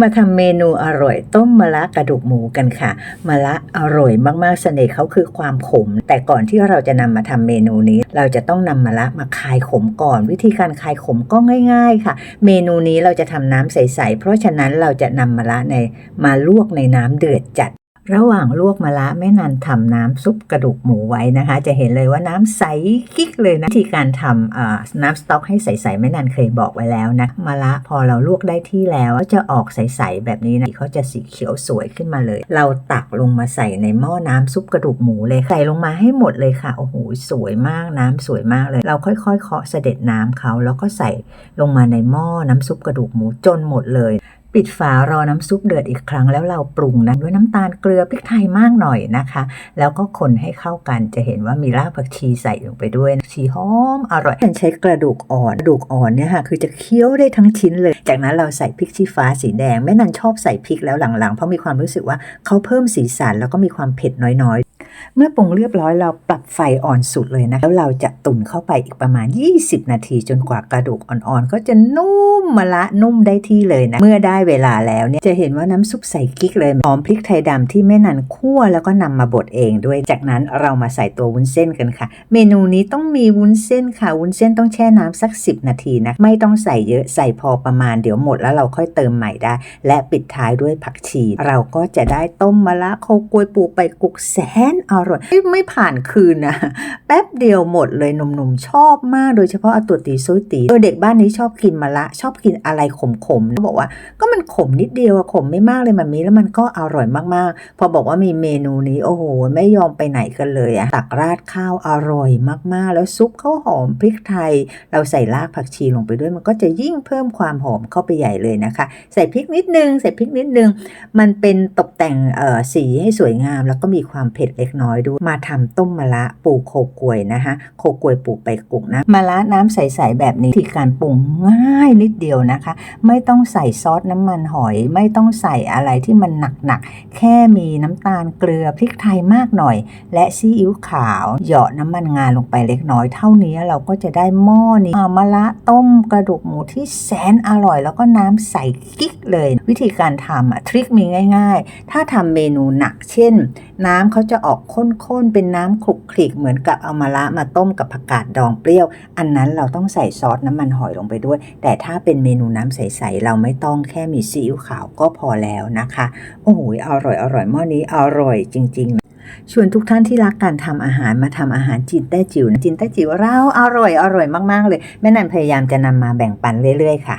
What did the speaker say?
มาทำเมนูอร่อยต้มมะละกระดูกหมูกันค่ะมะละอร่อยมากๆเสน่ห์เขาคือความขม แต่ก่อนที่เราจะนำมาทำเมนูนี้ เราจะต้องนำมะละมาคายขมก่อน วิธีการคายขมก็ง่าย ๆ ค่ะ เมนูนี้เราจะทำน้ำใสๆเพราะฉะนั้นเราจะนำมะละในมาลวกในน้ำเดือดจัด ระหว่างลวกมะระแม่นันทำน้ำซุปกระดูกหมูไว้นะคะ จะเห็นเลยว่าน้ำใสกิ๊กเลยนะวิธีการทำน้ำสต๊อกให้ใสๆแม่นันเคยบอกไว้แล้วนะมะระพอเราลวกได้ที่แล้วก็จะออกใสๆแบบนี้นะเขาจะสีเขียวสวยขึ้นมาเลย เราตักลงมาใส่ในหม้อน้ำซุปกระดูกหมูเลยใส่ลงมาให้หมดเลยค่ะโอ้โหสวยมากน้ำสวยมากเลย เราค่อยๆเคาะเสด็จน้ำเขาแล้วก็ใส่ลงมาในหม้อน้ำซุปกระดูกหมูจนหมดเลย ปิดฝารอน้ำซุปเดือดอีกครั้งแล้วเราปรุงนะด้วยน้ำตาลเกลือพริกไทยมากหน่อยนะคะ แล้วก็คนให้เข้ากันจะเห็นว่ามีรากผักชีใส่ลงไปด้วยชีหอมอร่อยฉันใช้กระดูกอ่อนกระดูกอ่อนเนี่ยค่ะคือจะเคี้ยวได้ทั้งชิ้นเลย จากนั้นเราใส่พริกชี้ฟ้าสีแดงแม่นันชอบใส่พริกแล้วหลังๆเพราะมีความรู้สึกว่าเขาเพิ่มสีสันแล้วก็มีความเผ็ดน้อย เมื่อปรุงเรียบร้อยเราปรับไฟอ่อนสุดเลยนะ แล้วเราจะตุ๋นเข้าไปอีกประมาณ 20 นาทีจนกว่ากระดูกอ่อนๆ ก็จะนุ่มมะละนุ่มได้ที่เลยนะ เมื่อได้เวลาแล้วเนี่ยจะเห็นว่าน้ำซุปใส่กิ๊กเลยหอมพริกไทยดำที่แม่นันคั่วแล้วก็นำมาบดเองด้วย จากนั้นเรามาใส่ตัววุ้นเส้นกันค่ะ เมนูนี้ต้องมีวุ้นเส้นค่ะ วุ้นเส้นต้องแช่น้ำสัก 10 นาทีนะ ไม่ต้องใส่เยอะใส่พอประมาณเดี๋ยวหมดแล้วเราค่อยเติมใหม่ได้ และปิดท้ายด้วยผักชี เราก็จะได้ต้มมะละโคกวยปูไปกุกแสนอร่อยเอ้ยไม่ผ่านคืนนะแป๊บเดียวหมดเลยหนุ่มๆชอบมากโดยเฉพาะอาตัวตีซุยตีเออเด็กบ้านนี้ชอบกินมะละชอบกินอะไรขมๆเขาบอกว่า ก็มันขมนิดเดียวอะขมไม่มากเลยมันมีแล้วมันก็อร่อยมากๆ พอบอกว่ามีเมนูนี้โอ้โหไม่ยอมไปไหนกันเลยอะตักราดข้าวอร่อยมากๆ แล้วซุปข้าวหอมพริกไทย เราใส่รากผักชีลงไปด้วยมันก็จะยิ่งเพิ่มความหอมเข้าไปใหญ่เลยนะคะ ใส่พริกนิดนึงใส่พริกนิดนึงมันเป็นตกแต่งเอ่อสีให้สวยงาม แล้วก็มีความเผ็ดเล็กน้อยด้วย มาทำต้มมะระปูโคกวยนะคะ โคกวยปูไปกุกนะมะระน้ำใสๆแบบนี้ที่การปรุงง่ายนิดเดียวนะคะ ไม่ต้องใส่ซอสน้ำมันหอย ไม่ต้องใส่อะไรที่มันหนักๆแค่มีน้ำตาลเกลือพริกไทยมากหน่อย และซีอิ๊วขาวเหยาะน้ำมันงาลงไปเล็กน้อยเท่านี้เราก็จะได้หม้อนี้มะระต้มกระดูกหมูที่แสนอร่อย แล้วก็น้ำใสกิ๊กเลย วิธีการทำอะทริคมีง่าย ๆ ถ้าทำเมนูหนักเช่น น้ำเขาจะออกข้นๆ เป็นน้ำคลุกคลิกเหมือนกับเอามะระมาต้มกับผักกาดดองเปรี้ยว อันนั้นเราต้องใส่ซอสน้ำมันหอยลงไปด้วย แต่ถ้าเป็นเมนูน้ำใสๆเราไม่ต้องแค่มีซีอิ๊วขาวก็พอแล้วนะคะ โอ้โหอร่อยอร่อยหม้อนี้อร่อยจริงๆชวนทุกท่านที่รักการทำอาหารมาทำอาหารจีนแต้จิ๋วนะจีนแต้จิ๋วเราอร่อยอร่อยมากๆเลย แม่นันพยายามจะนำมาแบ่งปันเรื่อยๆค่ะ